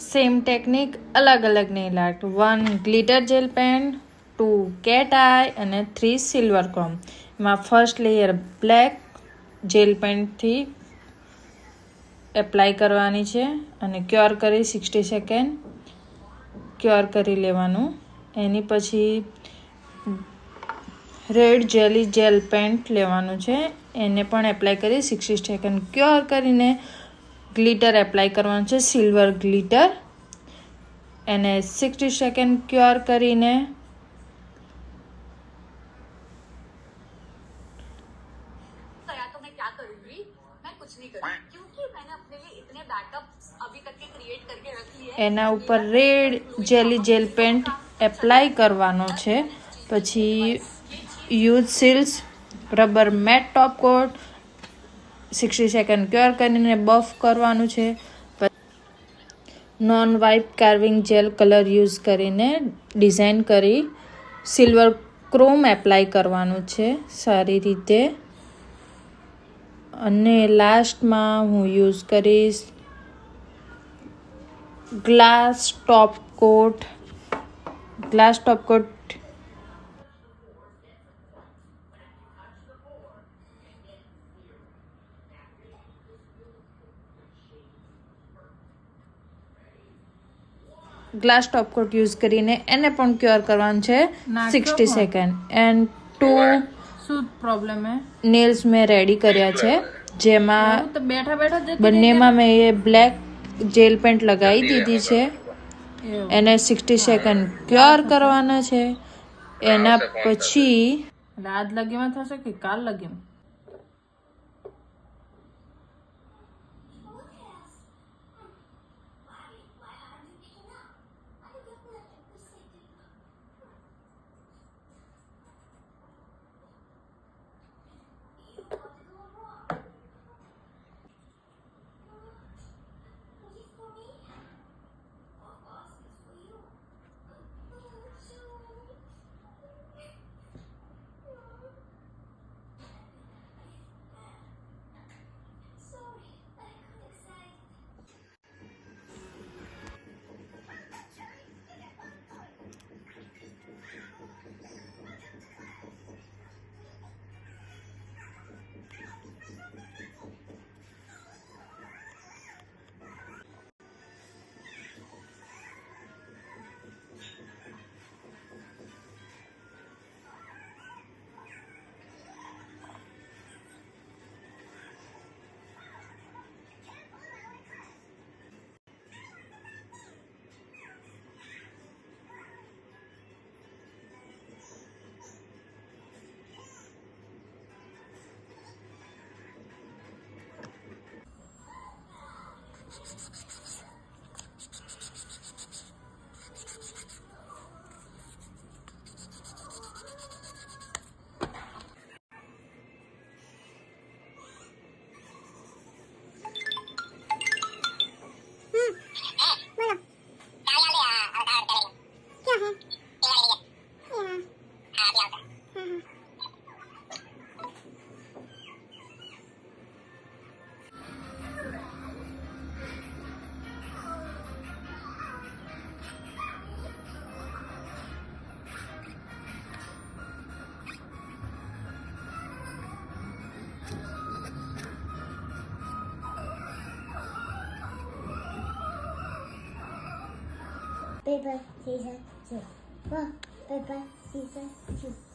Same technique અલગ અલગ nail art one glitter gel pen two cat eye અને three silver chrome એમાં first layer black gel પેન્ટથી apply કરવાની છે અને ક્યોર કરી સિક્સટી સેકન્ડ ક્યોર કરી લેવાનું. એની પછી રેડ જેલી જેલ પેન્ટ લેવાનું છે. એને પણ એપ્લાય કરી સિક્સટી સેકન્ડ ક્યોર કરીને ગ્લિટર એપ્લાય કરવાનું છે સિલ્વર ગ્લિટર એને સિક્સટી સેકન્ડ ક્યોર કરીને એના ઉપર red jelly gel paint apply કરવાનો છે. પછી use સિલ્સ rubber matte top coat sixty second cure કરીને બફ કરવાનું છે. Non wipe carving gel colour use કરીને ડિઝાઇન કરી સિલ્વર ક્રોમ એપ્લાય કરવાનું છે સારી રીતે. અને લાસ્ટમાં હું યુઝ કરીશ glass top coat glass top coat glass top coat use કરીને એને પણ ક્યોર કરવાનું છે સિક્સટી સેકન્ડ એન્ડ ટુ શું પ્રોબ્લેમ હે? નેલ્સ મેં રેડી કર્યા છે જેમાં બેઠા બેઠા બંનેમાં મેં એ બ્લેક જેલ પેન્ટ લગાવી દીધી છે. એને સિક્સટી સેકન્ડ ક્યોર કરવાના છે. એના પછી રાત આજ લગીમાં થશે કે કાલ લગીમાં Yeah. Paper, scissors, shoot. Rock, paper, scissors, shoot.